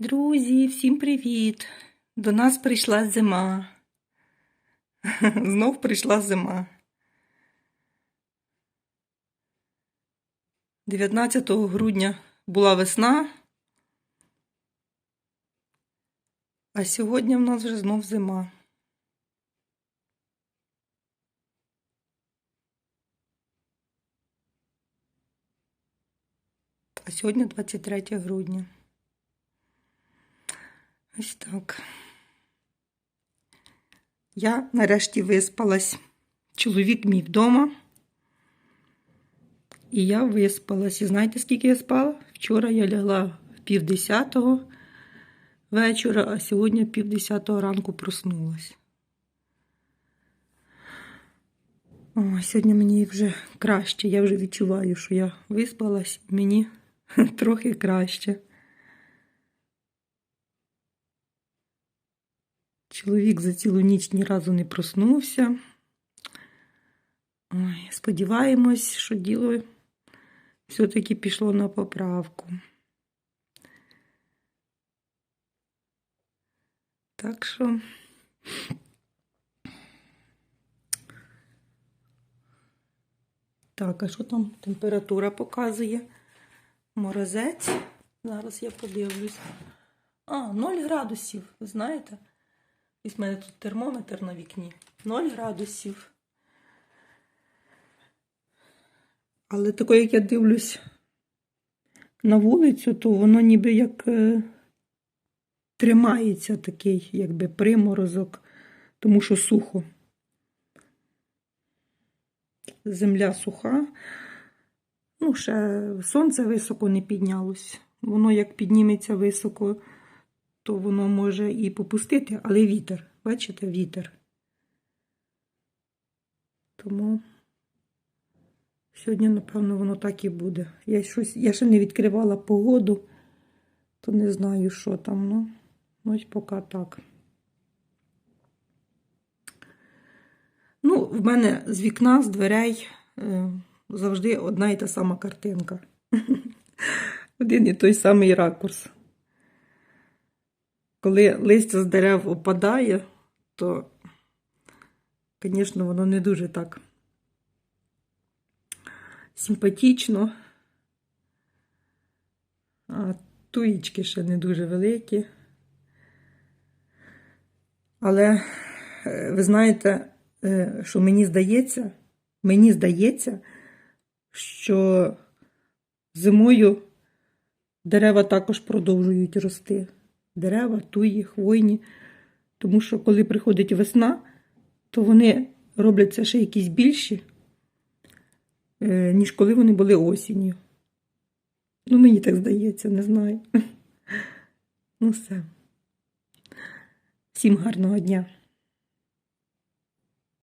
Друзі, всім привіт! До нас прийшла зима. Знов прийшла зима. 19 грудня була весна, а сьогодні в нас вже знов зима. А сьогодні 23 грудня. Ось так. Я нарешті виспалась. Чоловік мій вдома. І я виспалась. І знаєте, скільки я спала? Вчора я лягла в півдесятого вечора, а сьогодні півдесятого ранку проснулась. О, сьогодні мені вже краще. Я вже відчуваю, що я виспалась, мені трохи краще. Чоловік за цілу ніч ні разу не проснувся. Ой, сподіваємось, що діло все-таки пішло на поправку. Так що. Так, а що там температура показує? Морозець. Зараз я подивлюсь. А, 0 градусів, ви знаєте? Ось в мене тут термометр на вікні. 0 градусів. Але таке, як я дивлюсь на вулицю, то воно ніби як е, тримається такий, якби приморозок, тому що сухо. Земля суха. Ну, ще сонце високо не піднялось. Воно як підніметься високо, то воно може і попустити, але вітер. Бачите, вітер. Тому сьогодні, напевно, воно так і буде. Я щось, я ще не відкривала погоду, то не знаю, що там. Ну, ось поки так. Ну, в мене з вікна, з дверей е, завжди одна і та сама картинка. Один і той самий ракурс. Коли листя з дерев опадає, то, звісно, воно не дуже так симпатично. А туїчки ще не дуже великі. Але е, ви знаєте, е, що мені здається, мені здається, що зимою дерева також продовжують рости. Дерева, туї, хвойні. Тому що, коли приходить весна, то вони робляться ще якісь більші, е, ніж коли вони були осінню. Ну, мені так здається, не знаю. Ну, все. Всім гарного дня.